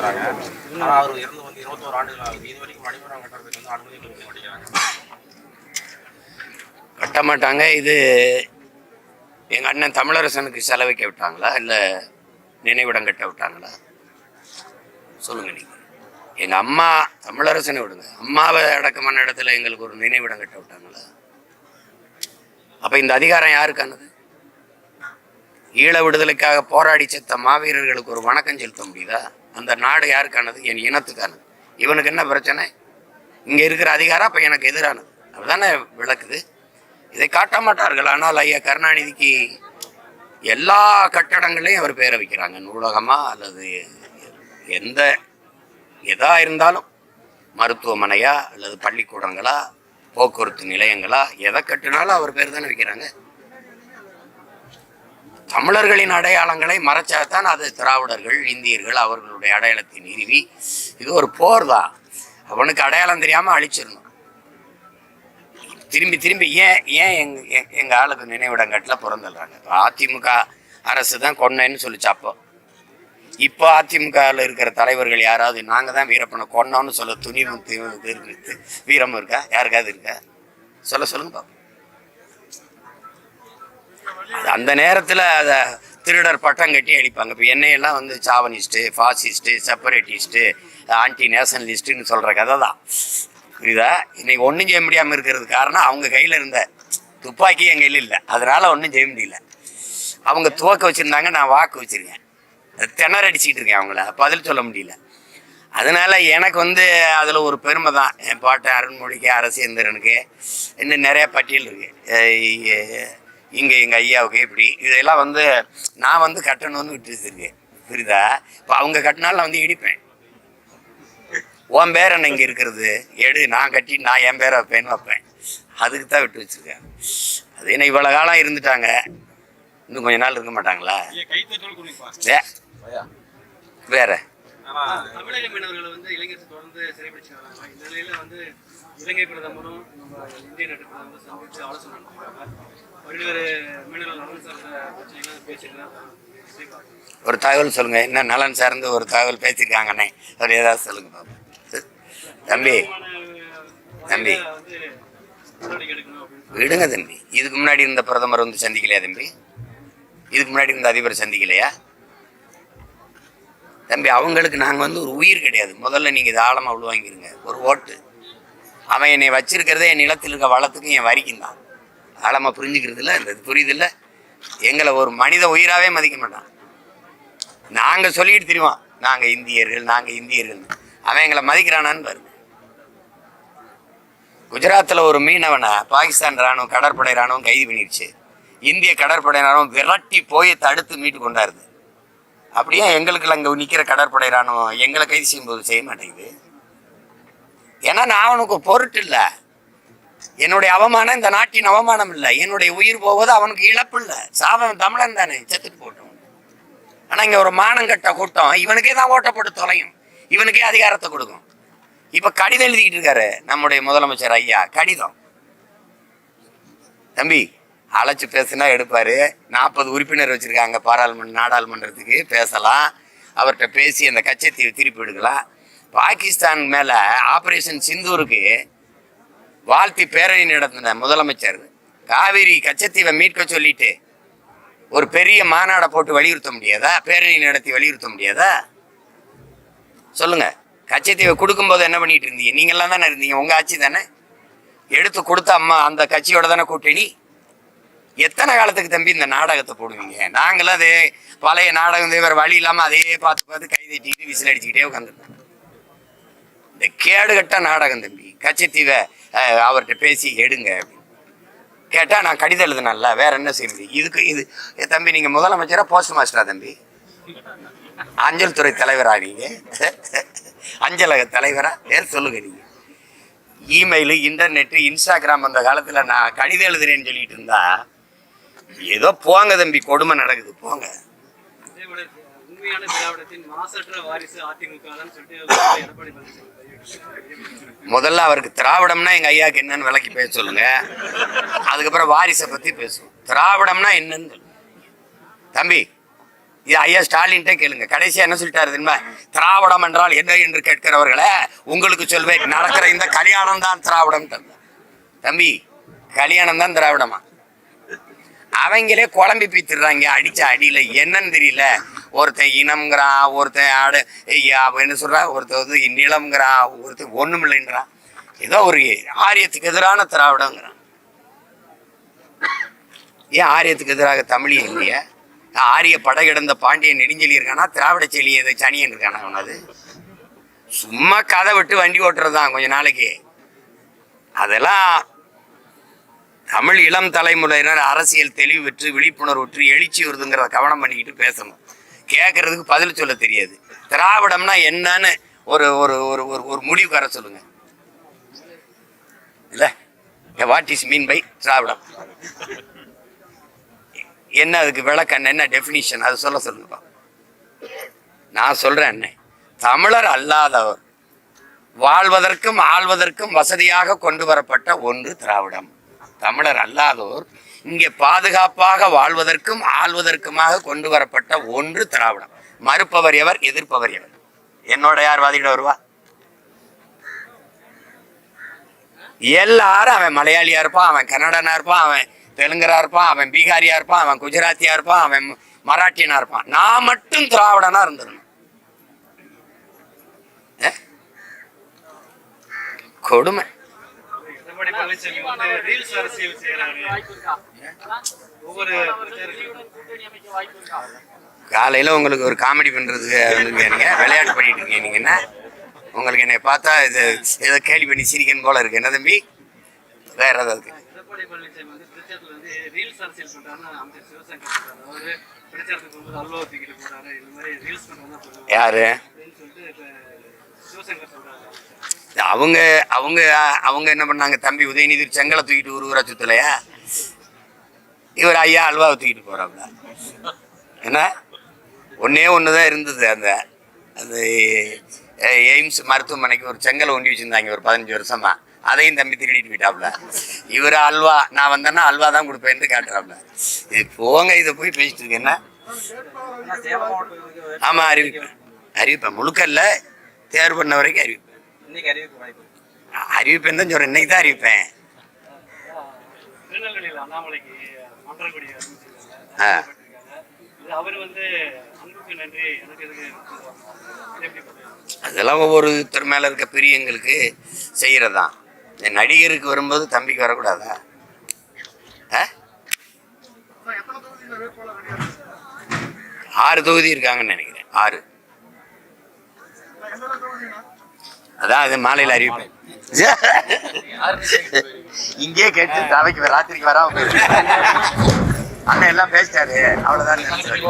வராங்க. ஆனா அவர் இறந்து வந்து இருபத்தோரு ஆண்டுகள் ஆகுது. இது வரைக்கும் மணிமரம் கட்டுறதுக்கு வந்து அனுமதி கொடுக்க மாட்டேங்கிறாங்க. கட்ட மாட்டாங்க. இது எங்கள் அண்ணன் தமிழரசனுக்கு செலவைக்க விட்டாங்களா? இல்லை நினைவிடம் கட்ட விட்டாங்களா? சொல்லுங்க நீங்கள் எங்கள் அம்மா தமிழரசனை விடுங்க. அம்மாவை அடக்கமான இடத்துல எங்களுக்கு ஒரு நினைவிடம் கட்ட விட்டாங்களா? அப்போ இந்த அதிகாரம் யாருக்கானது ஈழ விடுதலைக்காக போராடி செத்த மாவீரர்களுக்கு ஒரு வணக்கம் செலுத்த முடியுதா? அந்த நாடு யாருக்கானது? என் இனத்துக்கானது. இவனுக்கு என்ன பிரச்சனை? இங்கே இருக்கிற அதிகாரம் அப்போ எனக்கு எதிரானது. அதுதானே விளக்குது? இதை காட்ட மாட்டார்கள். ஆனால் ஐயா கருணாநிதிக்கு எல்லா கட்டடங்களையும் அவர் பேர வைக்கிறாங்க. நூலகமாக அல்லது எந்த எதா இருந்தாலும். மருத்துவமனையா அல்லது பள்ளிக்கூடங்களா? போக்குவரத்து நிலையங்களா? எதை கட்டினாலும் அவர் பேர் தானே வைக்கிறாங்க. தமிழர்களின் அடையாளங்களை மறைச்சாதான் அது திராவிடர்கள் இந்தியர்கள் அவர்களுடைய அடையாளத்தை நிறுவி இது ஒரு போர் தான் அவனுக்கு அடையாளம் தெரியாமல் அழிச்சிடணும் திரும்பி திரும்பி ஏன் ஏன் எங் எங்கள் ஆளுக்கு நினைவிடங்கட்டில் பிறந்துடுறாங்க அதிமுக அரசு தான் கொன்னேன்னு சொல்லிச்சு அப்போ இப்போ அதிமுகவில் இருக்கிற தலைவர்கள் யாராவது நாங்கள் தான் வீரப்பனை கொன்னோன்னு சொல்ல துணிவும் வீரம் வீரமும் இருக்கா யாருக்காவது இருக்கா சொல்ல சொல்லுங்க பாப்போம் அந்த நேரத்தில் அதை திருடர் பட்டம் கட்டி அடிப்பாங்க. இப்போ என்னையெல்லாம் வந்து சாவனிஸ்ட்டு ஃபாசிஸ்ட்டு செப்பரேட்டிஸ்ட்டு ஆன்டி நேஷனலிஸ்ட்டுன்னு சொல்கிற கதை தான். புரியுதா? இன்னைக்கு ஒன்றும் செய்ய முடியாமல் இருக்கிறது காரணம் அவங்க கையில் இருந்த துப்பாக்கி என் கையில் இல்லை. அதனால் ஒன்றும் செய்ய முடியல. அவங்க துவக்க வச்சுருந்தாங்க நான் வாக்கு வச்சுருக்கேன். திணற அடிச்சுக்கிட்டு இருக்கேன் அவங்கள. பதில் சொல்ல முடியல. அதனால் எனக்கு வந்து அதில் ஒரு பெருமை தான். என் பாட்டு அருண்மொழிக்கு அரசேந்திரனுக்கு இன்னும் நிறையா பட்டியல் இருக்குது இங்கே எங்கள் ஐயாவுக்கு இப்படி. இதெல்லாம் வந்து நான் வந்து கட்டணும்னு விட்டு வச்சிருக்கேன் புரியுதா? இப்போ அவங்க கட்டினாலும் நான் வந்து இடிப்பேன். உன் பேர் என்ன இங்கே இருக்கிறது? எடு நான் கட்டி நான் என் பேரை வைப்பேன்னு வைப்பேன். அதுக்கு தான் விட்டு வச்சிருக்கேன். அது என்ன இவ்வளோ காலம் இருந்துட்டாங்க? இன்னும் கொஞ்ச நாள் இருக்க மாட்டாங்களா? வேற. தமிழக மீனவர்களை வந்து இளைஞர்கள் தொடர்ந்து சிறைபிடிச்சு வராங்க இந்த நிலையில வந்து இலங்கை பிரதமரும் நம்ம இந்திய நாட்டு பிரதமரும் சந்தித்து ஆலோசனை நடத்துறாங்க. பல்வேறு மீனவர்கள் நலன் சார்ந்த பிரச்சனைகள் பேசியிருக்காங்க ஒரு தகவல் சொல்லுங்க. என்ன நலன் சார்ந்து ஒரு தகவல் பேசியிருக்காங்கண்ணே. ஒரு ஏதாவது சொல்லுங்க பாப்போம் தம்பி தம்பி. விடுங்க தம்பி. இதுக்கு முன்னாடி இருந்த பிரதமர் வந்து சந்திக்கலையா தம்பி? இதுக்கு முன்னாடி இருந்த அதிபர் சந்திக்கலையா? தம்பி அவங்களுக்கு நாங்கள் வந்து ஒரு உயிர் கிடையாது. முதல்ல நீங்கள் இது ஆழமாக உள்வாங்கிருங்க. ஒரு ஓட்டு. அவன் என்னை வச்சிருக்கிறதே என் நிலத்தில் இருக்க வளத்துக்கும் என் வரிக்கும் தான். ஆழமாக புரிஞ்சுக்கிறது இல்லை இந்த புரியுது இல்லை எங்களை ஒரு மனித உயிராகவே மதிக்க மாட்டான். நாங்கள் சொல்லிட்டு தெரியுவோம் நாங்கள் இந்தியர்கள் நாங்கள் இந்தியர்கள். அவன் எங்களை மதிக்கிறானான்னு பாருங்க. குஜராத்தில் ஒரு மீனவனை பாகிஸ்தான் ராணுவம் கடற்படை ராணுவம் கைது பண்ணிடுச்சு. இந்திய கடற்படை ராணுவம் விரட்டி போய் தடுத்து மீட்டு கொண்டாருது. அப்படியே எங்களுக்கு அங்கே நிற்கிற கடற்படை ராணுவம் எங்களை கைது செய்யும்போது செய்ய மாட்டேங்குது. ஏன்னா நான் அவனுக்கு பொருட்டு இல்லை. என்னுடைய அவமானம் இந்த நாட்டின் அவமானம் இல்லை. என்னுடைய உயிர் போவது அவனுக்கு இழப்பு இல்லை. சாபம் தமிழன் தானே செத்துட்டு போட்டோம் ஆனால் இங்கே ஒரு மானங்கட்ட கூட்டம் இவனுக்கே தான் ஓட்ட போட்டு தொலையும். இவனுக்கே அதிகாரத்தை கொடுக்கும். இப்போ கடிதம் எழுதிக்கிட்டு இருக்காரு நம்முடைய முதலமைச்சர் ஐயா கடிதம். தம்பி அழைச்சி பேசுனா எடுப்பார். நாற்பது உறுப்பினர் வச்சுருக்காங்க பாராளுமன்ற நாடாளுமன்றத்துக்கு பேசலாம். அவர்கிட்ட பேசி அந்த கச்சத்தீவை திருப்பி எடுக்கலாம் பாகிஸ்தான் மேலே ஆப்ரேஷன் சிந்தூருக்கு வாழ்த்தி பேரணி நடத்தின முதலமைச்சர் காவிரி கச்சத்தீவை மீட்க சொல்லிட்டு ஒரு பெரிய மாநாடை போட்டு வலியுறுத்த முடியாதா? பேரணி நடத்தி வலியுறுத்த முடியாதா? சொல்லுங்க. கச்சத்தீவை கொடுக்கும்போது என்ன பண்ணிட்டு இருந்தீங்க? நீங்கள்லாம் தானே இருந்தீங்க. உங்கள் ஆட்சி தானே? எடுத்து கொடுத்த அம்மா அந்த கட்சியோட தானே கூட்டணி? எத்தனை காலத்துக்கு தம்பி இந்த நாடகத்தை போடுவீங்க? நாங்களும் அதே பழைய நாடகம் வேற வழி இல்லாமல் அதே பார்த்து பார்த்து கை தட்டிக்கிட்டு விசில் அடிச்சுக்கிட்டே உட்காந்துருக்கோம் இந்த கேடுகட்ட நாடகம் தம்பி கச்சத்தீவை அவர்கிட்ட பேசி எடுங்க கேட்டால் நான் கடிதம் எழுதுனேன்ல வேற என்ன செய்யுது இதுக்கு இது தம்பி நீங்கள் முதலமைச்சரா போஸ்ட் மாஸ்டரா தம்பி? அஞ்சல் துறை தலைவரா நீங்க? அஞ்சலக தலைவரா? பேர் சொல்லுங்க நீங்கள் இமெயிலு இன்டர்நெட்டு இன்ஸ்டாகிராம் அந்த காலத்தில் நான் கடிதம் எழுதுறேன்னு சொல்லிட்டு இருந்தா ஏதோ போங்க தம்பி கொடுமை நடக்குது போங்க. முதல்ல அவருக்கு திராவிடம்னா எங்க ஐயாக்கு என்னன்னு விளக்கி பேச சொல்லுங்க. அதுக்கப்புறம் வாரிசை பத்தி பேசுவோம். திராவிடம்னா என்னன்னு தம்பி இது ஐயா ஸ்டாலின்ட்டே கேளுங்க. கடைசியா என்ன சொல்லிட்டாரு தெரியுமா? திராவிடம் என்றால் என்ன என்று கேட்கிறவர்களே உங்களுக்கு சொல்வேன் நடக்கிற இந்த கல்யாணம் தான் திராவிடம் தம்பி. கல்யாணம் தான் திராவிடமா? அவங்களே குழம்பி பீத்துடுறாங்க. அடிச்ச அடியில என்னன்னு தெரியல. ஒருத்தன் இனம்ங்கிறான் ஒருத்தன் ஆடு என்ன சொல்றா. ஒருத்தன் வந்து நிலம்ங்கிறான் ஒருத்தன் ஒண்ணும் இல்லைன்றான் ஏதோ ஒரு ஆரியத்துக்கு எதிரான திராவிடங்கிறான். ஏன் ஆரியத்துக்கு எதிராக தமிழியம் இல்லையா? ஆரிய படகிடந்த பாண்டியன் நெடுஞ்செலி இருக்கானா? திராவிட செலி எது சனியன் இருக்கானா அவனது? சும்மா கதை விட்டு வண்டி ஓட்டுறது தான் கொஞ்ச நாளைக்கு. அதெல்லாம் தமிழ் இளம் தலைமுறையினர் அரசியல் தெளிவு பெற்று விழிப்புணர்வுற்று எழுச்சி வருதுங்கிறத கவனம் பண்ணிக்கிட்டு பேசணும். கேட்கறதுக்கு பதில் சொல்ல தெரியாது. திராவிடம்னா என்னன்னு ஒரு ஒரு ஒரு ஒரு ஒரு முடிவு வர சொல்லுங்க. இல்லை? வாட் இஸ் மீன் பை திராவிடம்? என்ன அதுக்கு விளக்கம் என்ன டெஃபினிஷன் அது சொல்ல சொல்லுங்கப்பா. நான் சொல்கிறேன் என்ன? தமிழர் அல்லாதவர் வாழ்வதற்கும் ஆள்வதற்கும் வசதியாக கொண்டு வரப்பட்ட ஒன்று திராவிடம். தமிழர் அல்லாதோர் இங்கே பாதுகாப்பாக வாழ்வதற்கும் ஆள்வதற்குமாக கொண்டு வரப்பட்ட ஒன்று திராவிடம். மறுப்பவர் எவர் எதிர்ப்பவர் எவர்? என்னோட யார் வாதிட வருவா? எல்லாரும் அவன் மலையாளியா இருப்பான் அவன் கன்னடனா இருப்பான் அவன் தெலுங்கரா இருப்பான் அவன் பீகாரியா இருப்பான் அவன் குஜராத்தியா இருப்பான் அவன் மராட்டியனா இருப்பான். நான் மட்டும் திராவிடனா இருந்துடணும் கொடுமை. எடப்பாடி பழனிசாமி வந்து ரீல்ஸ் அரசியல் செய்யறாரு ஒவ்வொரு காலையில் உங்களுக்கு ஒரு காமெடி பண்ணுறதுக்கு வந்துருக்கீங்க விளையாட்டு பண்ணிட்டு இருக்கீங்க நீங்க. என்ன? உங்களுக்கு என்னை பார்த்தா இது ஏதோ கேலி பண்ணி சிரிக்கணும் போல இருக்கு. என்ன தம்பி? வேற ஏதாவது சொல்லுவாங்க யாரு? அவங்க அவங்க அவங்க என்ன பண்ணாங்க? தம்பி உதயநிதி செங்கலை தூக்கிட்டு ஒரு ஊரா சுத்தலையா? இவர் ஐயா அல்வாவை தூக்கிட்டு போறாப்ல. என்ன? ஒன்னே ஒன்று தான் இருந்தது அந்த அந்த எய்ம்ஸ் மருத்துவமனைக்கு ஒரு செங்கலை ஒண்டி வச்சுருந்தாங்க ஒரு பதினஞ்சு வருஷமா. அதையும் தம்பி திருடிட்டு போயிட்டாப்ல. இவர் அல்வா நான் வந்தேன்னா அல்வா தான் கொடுப்பேன்ட்டு காட்டுறாப்ல. இது போங்க இதை போய் பேசிட்டு இருக்கு என்ன? ஆமா அறிவிப்பேன் அறிவிப்பேன் முழுக்கல்ல தேர்வு பண்ண வரைக்கும் அறிவிப்பேன் அறிவிப்பேன் தான் சொல்றேன். இன்னைக்கு தான் அறிவிப்பேன். அதெல்லாம் ஒவ்வொருத்தர் மேல இருக்க பிரியங்களுக்கு செய்யறதுதான் இந்த நடிகருக்கு வரும்போது தம்பிக்கு வரக்கூடாதா? ஆ? ஆறு தொகுதி இருக்காங்கன்னு நினைக்கிறேன். ஆறு. அதான் அது மாலையில் அறிவிப்பேன் இங்கே கேட்டு தலைக்கு ராத்திரிக்கு வராம போயிருக்கு அண்ணன் எல்லாம் பேசிட்டாரு. அவ்வளவுதான் நினைச்சாரு.